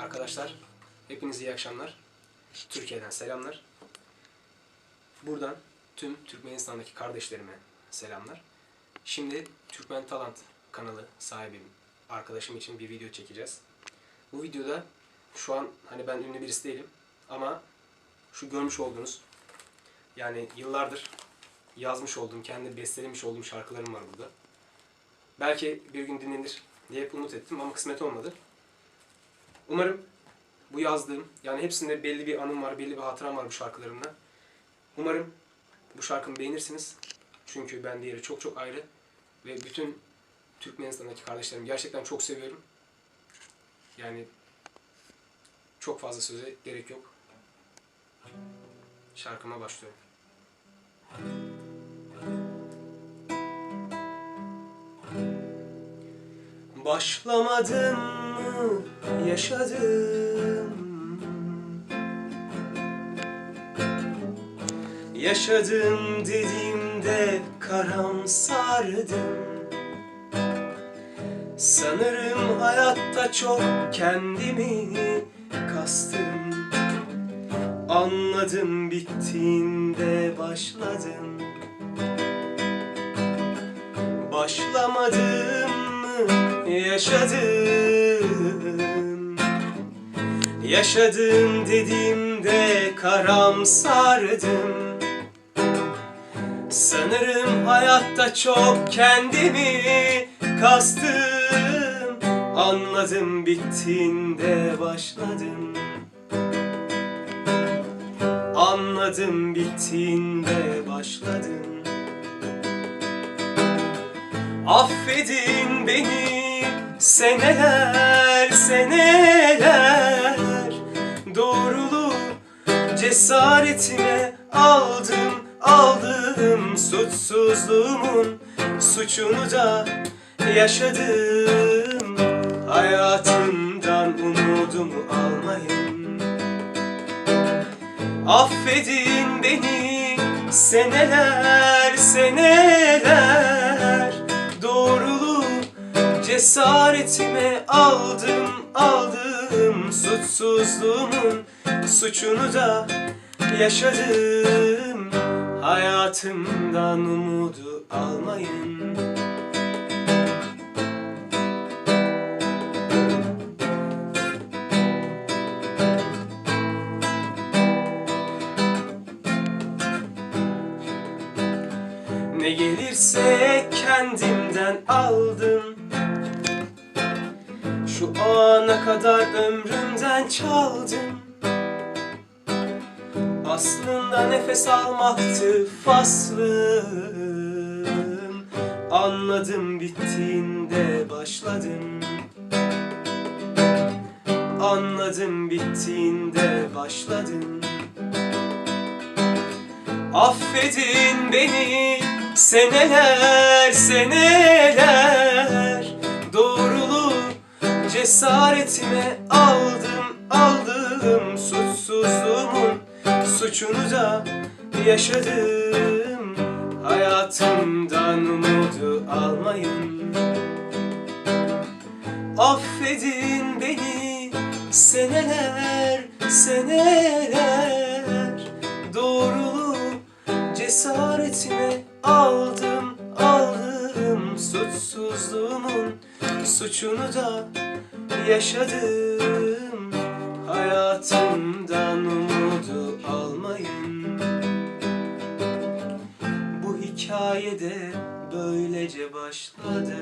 Arkadaşlar, hepinize iyi akşamlar. Türkiye'den selamlar. Buradan tüm Türkmenistan'daki kardeşlerime selamlar. Şimdi Türkmen Talant kanalı sahibim, arkadaşım için bir video çekeceğiz. Bu videoda şu an hani ben ünlü birisi değilim ama şu görmüş olduğunuz yani yıllardır yazmış olduğum, kendi bestelemiş olduğum şarkılarım var burada. Belki bir gün dinlenir diye umut ettim ama kısmet olmadı. Umarım bu yazdığım, yani hepsinde belli bir anım var, belli bir hatıram var bu şarkılarımda. Umarım bu şarkımı beğenirsiniz. Çünkü ben diğeri çok çok ayrı. Ve bütün Türkmenistan'daki kardeşlerimi gerçekten çok seviyorum. Yani çok fazla söze gerek yok. Şarkıma başlıyorum. Başlamadım yaşadım. Yaşadım dediğimde karamsardım. Sanırım hayatta çok kendimi kastım. Anladım bittiğinde başladım. Başlamadım mı yaşadım Yaşadım. Dediğimde karamsardım. Sanırım hayatta çok kendimi kastım. Anladım bittiğinde başladım. Anladım bittiğinde başladım. Affedin beni seneler seneler Doğruluğu cesaretime aldım aldım Suçsuzluğumun suçunu da yaşadım. Hayatımdan umudumu almayın. Affedin beni seneler seneler cesaretime aldım aldım Suçsuzluğumun suçunu da yaşadım. Hayatımdan umudu almayın. Ne gelirse kendimden aldım. Şu ana kadar ömrümden çaldım. Aslında nefes almaktı faslım. Anladım bittiğinde başladım. Anladım bittiğinde başladım. Affedin beni seneler seneler Doğruluğu cesaretime aldım aldım Suçsuzluğumun suçunu da yaşadım. Hayatımdan umudu almayın. Affedin beni seneler seneler cesaretime aldım aldım Suçsuzluğumun suçunu da yaşadım. Hayatımdan umudu almayın. Bu hikayede böylece başladı